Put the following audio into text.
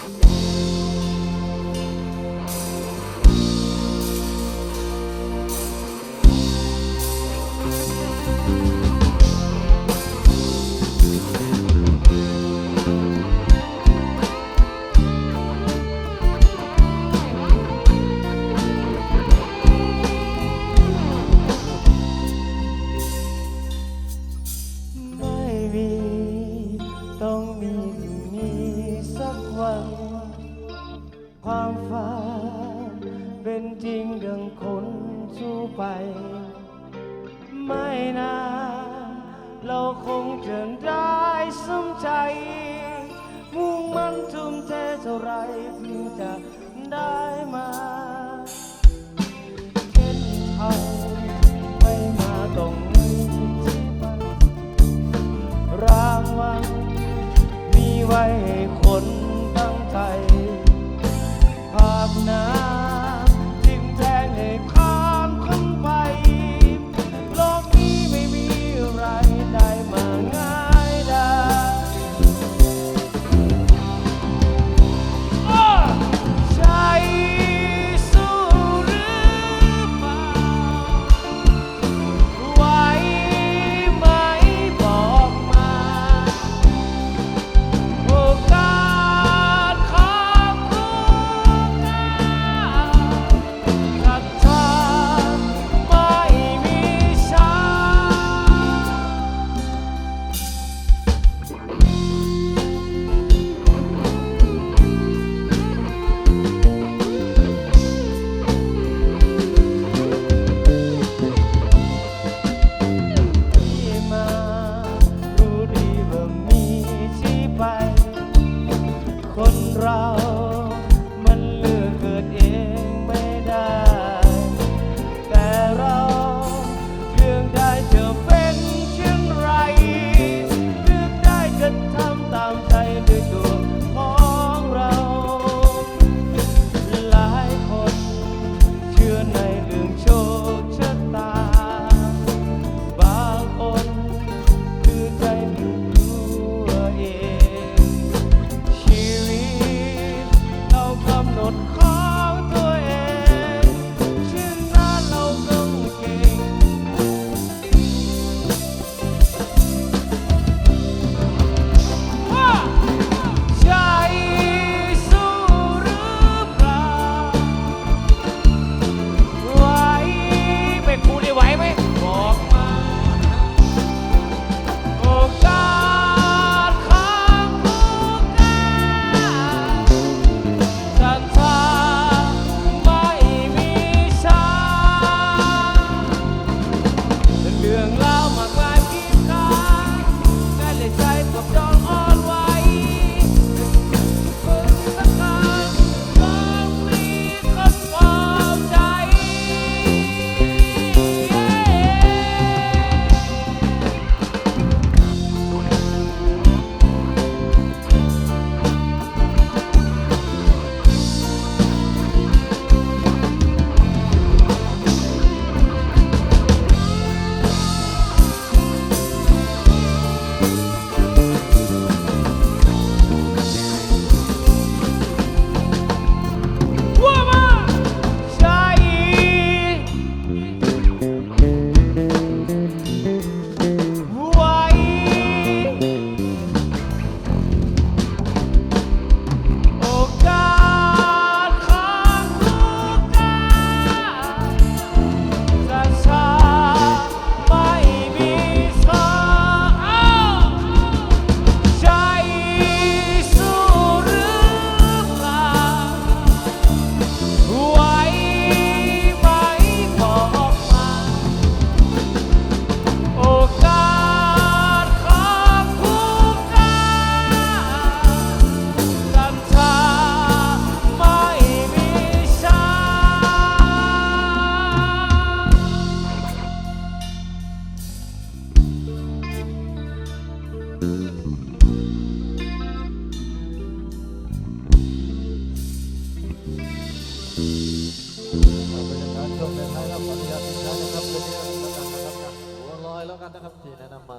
Thank. ดึงคนสู้ไป ไม่นานเราคงเจะได้สมใจ มุ่งมั่นทุ่มเทเท่าไรเพื่อจะได้มาเห็นเขาไม่มาตรงนี้รางวัลมีไว้ให้คนตั้งใจภาพนั้น crowd. นะครับที่แนะนำมา